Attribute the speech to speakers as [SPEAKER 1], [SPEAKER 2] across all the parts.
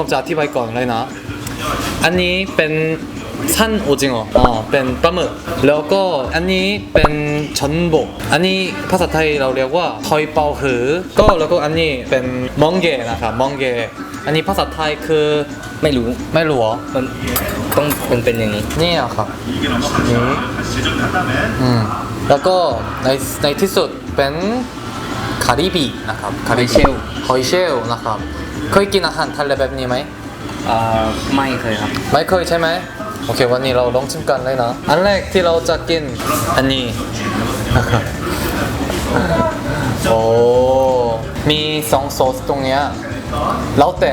[SPEAKER 1] ผมจะอธิบายก่อนเลยนะ อันนี้เป็นสั้นโอจิงอ๋อเป็นปลาหมึกแล้วก็อันนี้เป็นชนบก อันนี้ภาษาไทยเราเรียกว่าทอยเปาหือ ก็แล้วก็อันนี้เป็นมองเกนะครับมองเกอันนี้ภาษาไทยคือ
[SPEAKER 2] ไม่รู้
[SPEAKER 1] ไม่รู้เหรอ
[SPEAKER 2] มันต้องเป็นเป็นอย่างนี้
[SPEAKER 1] นี่อะครับนี่อืมแล้วก็ในในที่สุดเป็นคาริบีนะครับคาริบี
[SPEAKER 2] หอยเชลล์
[SPEAKER 1] หอยเชลล์นะครับ เคยกินอาหารทะเลแบบนี้ไหม
[SPEAKER 2] อ่าไม่เคยครับ
[SPEAKER 1] ไม่เคยใช่ไหมโอเค วันนี้เราลองชิมกันเลยนะอันแรกที่เราจะกินอันนี้นะครับโอ้ มีสองโซสตรงเนี้ยแล้วแต่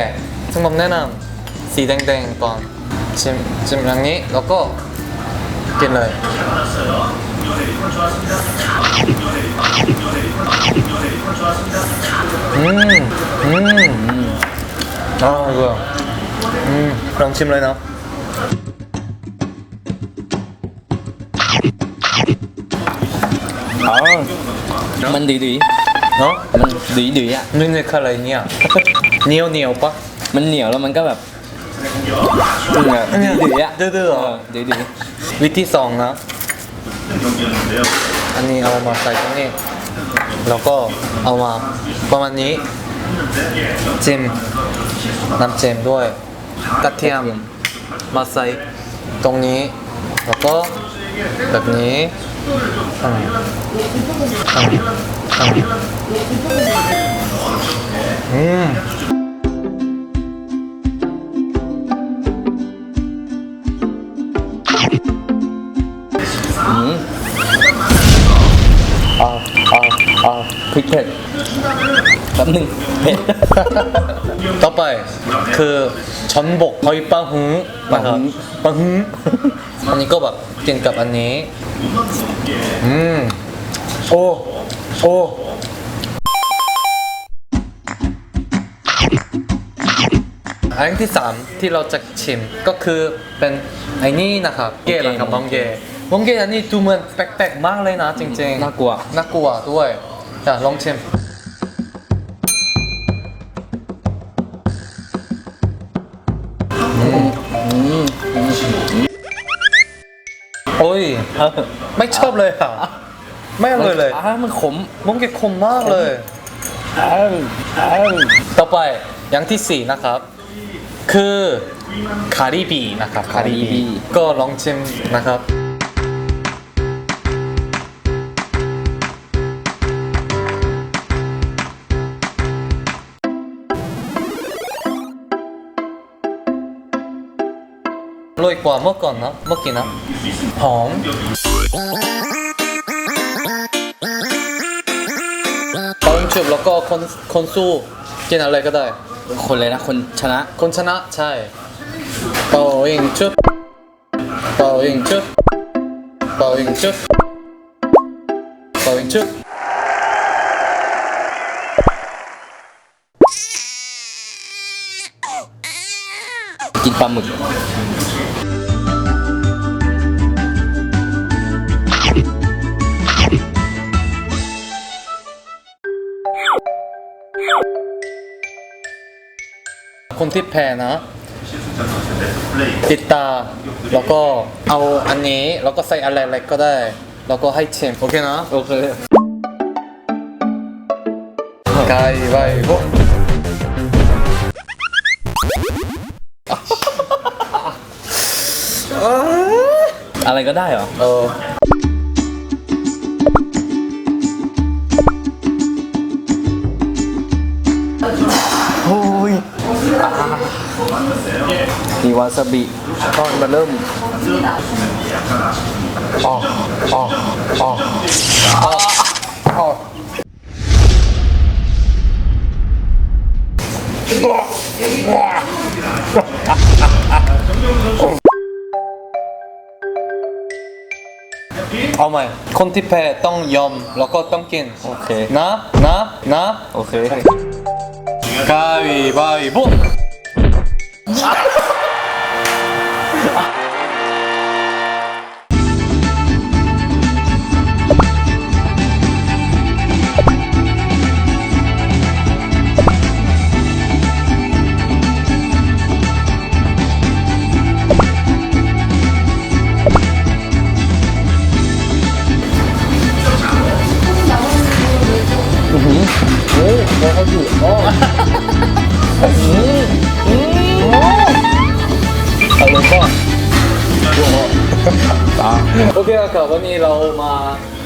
[SPEAKER 1] ซึ่งผมแนะนำสีแดงๆก่อนชิมชิมอย่างนี้แล้วก็กินเลยอืมอืม อ่า이거อืมลองชิมเลยนะ
[SPEAKER 2] อ๋อมันดีดี
[SPEAKER 1] เนาะ
[SPEAKER 2] ๆมันดีดีๆอะ
[SPEAKER 1] นึ่งในอะไรเนี่ยเหนียวเหนียวปะ
[SPEAKER 2] มันเหนียวแล้วมันก็แบบอืมแบบดีดีๆอะ
[SPEAKER 1] ดื้อๆเหรอ
[SPEAKER 2] ดีดี
[SPEAKER 1] วิธีสองนะอันนี้เอามาใส่ตรงนี้แล้วก็เอามาประมาณนี้จิ้ม น้ำเจมด้วยกระเทียมมาใส่ตรงนี้ แล้วก็แบบนี้อืมอืมอืมอืม
[SPEAKER 2] ๆอืมอ่าอ่าอ่าพริกเผ็ด แป๊บหนึงเผ็ด
[SPEAKER 1] ต่อไปคือชนบกหอยปังหูนะครับปังหูอันนี้ก็แบบกินกับอันนี้ อืม โอ้ โอ้อันที่สามที่เราจะชิมก็คือเป็นไอ้นี่นะครับเกลนะครับมองเกมองเกอันนี้ดูเหมือนแปลกๆมากเลยนะจริงๆ
[SPEAKER 2] น่ากลัว
[SPEAKER 1] น่ากลัวด้วยอะลองชิม ย
[SPEAKER 2] เออ
[SPEAKER 1] ไม่ชอบเลยอะไม่อร่อยเลย
[SPEAKER 2] อ่ามันขม
[SPEAKER 1] มองเกคมมากเลย
[SPEAKER 2] เอ้าเอ้า
[SPEAKER 1] ต่อไปอย่างที่สี่นะครับ คือคาริบีนะครับคาริบีก็ลองชิมนะครับ อร่อยกว่าเมื่อก่อนนะเมื่อกี้นะหอมเปาจุบแล้วก็คนคนสู้กินอะไรก็ได้
[SPEAKER 2] คนเลยนะ คนชนะ
[SPEAKER 1] คนชนะใช่เป่ายิงชุบเป่ายิงชุบเป่ายิงชุบเป่ายิงชุบ
[SPEAKER 2] กินปลาหมึก
[SPEAKER 1] คนที่แพ้นะปิดตา แล้วก็เอาอันนี้ แล้วก็ใส่อะไรๆก็ได้ แล้วก็ให้ชิมโอเคนะ
[SPEAKER 2] โอเค
[SPEAKER 1] ไก่ใบ
[SPEAKER 2] อะไรก็ได้เหรอ
[SPEAKER 1] เออ
[SPEAKER 2] โอ้ยมีวาซาบิตอนมาเริ่ม
[SPEAKER 1] อ๋ออ๋ออ๋ออ๋ออ๋อ เอาใหม่คนที่แพ้ต้องยอมแล้วก็ต้องกิน
[SPEAKER 2] โอเค
[SPEAKER 1] นะ นะ นะ
[SPEAKER 2] โอเคื
[SPEAKER 1] อหืโอ้ยพเขาอยู่
[SPEAKER 2] อ้อาก่อ
[SPEAKER 1] โอเคครับวันนี้เรามา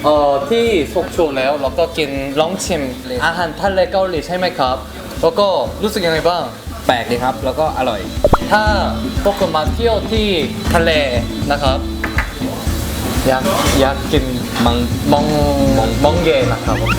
[SPEAKER 1] เอ่อที่สกชูแล้วเราก็กินลองชิมอาหารทะเลเกาหลีใช่ไหมครับ แล้วก็รู้สึกยังไงบ้าง
[SPEAKER 2] แปลกดีครับ แล้วก็อร่อย
[SPEAKER 1] ถ้าพวกคุณมาเที่ยวที่ทะเลนะครับ อยากอยากกิน
[SPEAKER 2] มัง
[SPEAKER 1] มองมองเย็นนะครับผม